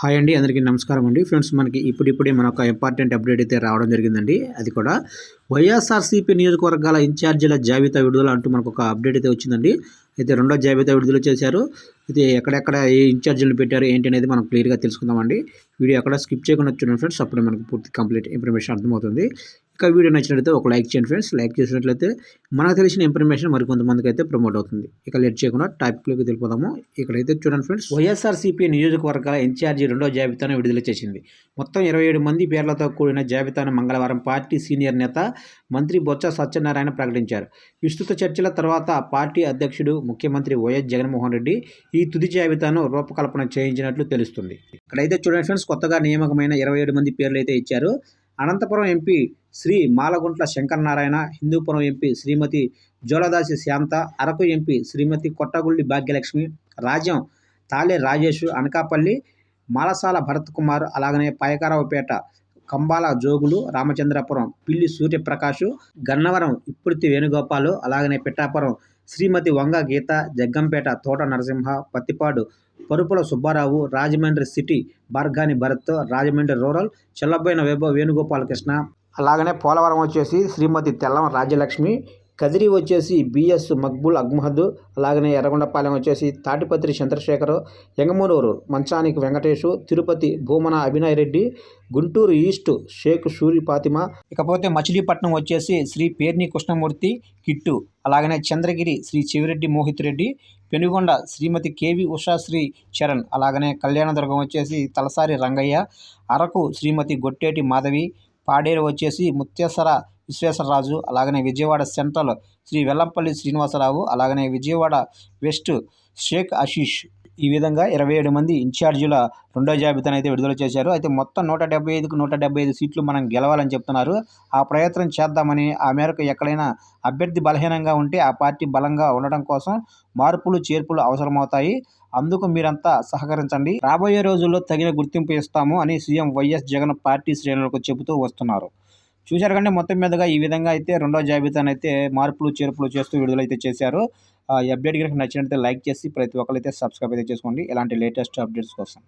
Hi అండి అందరికీ నమస్కారం అండి. ఫ్రెండ్స్ మనకి ఇప్పుడిప్పుడే మన ఒక ఇంపార్టెంట్ అప్డేట్ అయితే రావడం జరిగిందండి. అది కూడా వైఎస్ఆర్సీపీ నియోజకవర్గాల ఇన్ఛార్జీల జాబితా విడుదల అంటూ మనకు ఒక అప్డేట్ అయితే వచ్చిందండి. అయితే రెండో జాబితా విడుదల చేశారు. అయితే ఎక్కడెక్కడ ఏ ఇన్ఛార్జీలను పెట్టారు ఏంటి అనేది మనం క్లియర్గా తెలుసుకుందామండి. వీడియో ఎక్కడ స్కిప్ చేయకుండా చూడండి ఫ్రెండ్స్ అప్పుడు మనకు పూర్తి కంప్లీట్ ఇన్ఫర్మేషన్ అర్థమవుతుంది. ఇక వీడియో నచ్చినట్లయితే ఒక లైక్ చేయండి ఫ్రెండ్స్. లైక్ చేసినట్లయితే మనకు తెలిసిన ఇన్ఫర్మేషన్ మరికొంతమందికి అయితే ప్రమోట్ అవుతుంది. ఇక లెట్ చేయకుండా టాపిక్లోకి తెలిపోదాము ఇక్కడైతే చూడండి ఫ్రెండ్స్ వైఎస్ఆర్సీపీ నియోజకవర్గాల ఇన్ఛార్జి రెండో జాబితాను విడుదల చేసింది. మొత్తం ఇరవై ఏడు మంది పేర్లతో కూడిన జాబితాను మంగళవారం పార్టీ సీనియర్ నేత మంత్రి బొత్స సత్యనారాయణ ప్రకటించారు. విస్తృత చర్చల తర్వాత పార్టీ అధ్యక్షుడు ముఖ్యమంత్రి వైఎస్ జగన్మోహన్ రెడ్డి ఈ తుది జాబితాను రూపకల్పన చేయించినట్లు తెలుస్తుంది. ఇక్కడైతే చూడండి ఫ్రెండ్స్ కొత్తగా నియామకమైన ఇరవై ఏడు మంది పేర్లు అయితే ఇచ్చారు. Anantapuram MP Sri Malagundla Sankaranarayana Hindupuram MP Srimati Joladasi Santha Araku MP Srimati Kottagulli Bhagyalakshmi రాజ్యం తాలే రాజేష్ అనకాపల్లి మాలసాల భరత్ కుమార్ అలాగనే పాయకారావుపేట కంబాల జోగులు రామచంద్రపురం పిల్లి సూర్యప్రకాష్ గన్నవరం ఇప్పుడుతి వేణుగోపాలు అలాగనే పిఠాపురం శ్రీమతి వంగ గీత జగ్గంపేట తోట నరసింహ పత్తిపాడు పరుపుల సుబ్బారావు రాజమండ్రి సిటీ బార్గాని భరత్ రాజమండ్రి రూరల్ చెల్లబోయిన వైభవ్ వేణుగోపాలకృష్ణ అలాగనే పోలవరం వచ్చేసి శ్రీమతి తెల్లం రాజ్యలక్ష్మి కదిరి వచ్చేసి బిఎస్ మక్బుల్ అగ్మహద్ అలాగనే ఎర్రగొండపాలెం వచ్చేసి తాటిపత్రి చంద్రశేఖర్ ఎంగమూరూరు మంచానికి వెంకటేషు తిరుపతి భూమన అభినయ్ రెడ్డి గుంటూరు ఈస్ట్ షేక్ సూరి ఫాతిమ ఇకపోతే మచిలీపట్నం వచ్చేసి శ్రీ పేర్ని కృష్ణమూర్తి కిట్టు అలాగనే చంద్రగిరి శ్రీ చివిరెడ్డి మోహిత్ రెడ్డి పెనుగొండ శ్రీమతి కేవి ఉషాశ్రీ చరణ్ అలాగనే కళ్యాణదుర్గం వచ్చేసి తలసారి రంగయ్య అరకు శ్రీమతి గొట్టేటి మాధవి పాడేరు వచ్చేసి ముత్యసర విశ్వేశ్వరరాజు అలాగనే విజయవాడ సెంట్రల్ శ్రీ వెల్లంపల్లి శ్రీనివాసరావు అలాగనే విజయవాడ వెస్ట్ షేక్ ఆశీష్. ఈ విధంగా ఇరవై ఏడు మంది ఇన్ఛార్జీల రెండో జాబితాను అయితే విడుదల చేశారు. అయితే మొత్తం నూట డెబ్బై ఐదుకు నూట డెబ్బై ఐదు సీట్లు మనం గెలవాలని చెప్తున్నారు. ఆ ప్రయత్నం చేద్దామని ఆ మేరకు ఎక్కడైనా అభ్యర్థి బలహీనంగా ఉంటే ఆ పార్టీ బలంగా ఉండడం కోసం మార్పులు చేర్పులు అవసరమవుతాయి. అందుకు మీరంతా సహకరించండి. రాబోయే రోజుల్లో తగిన గుర్తింపు ఇస్తాము అని సీఎం వైఎస్ జగన్ పార్టీ శ్రేణులకు చెబుతూ వస్తున్నారు. చూశారు కంటే మొత్తం మీదుగా ఈ విధంగా అయితే రెండో జాబితాను అయితే మార్పులు చేర్పులు చేస్తూ విడుదలైతే చేశారు. ఈ అప్డేట్ కనుక నచ్చినట్లయితే లైక్ చేసి ప్రతి ఒక్కరైతే సబ్స్క్రైబ్ అయితే చేసుకోండి. ఇలాంటి లేటెస్ట్ అప్డేట్స్ కోసం.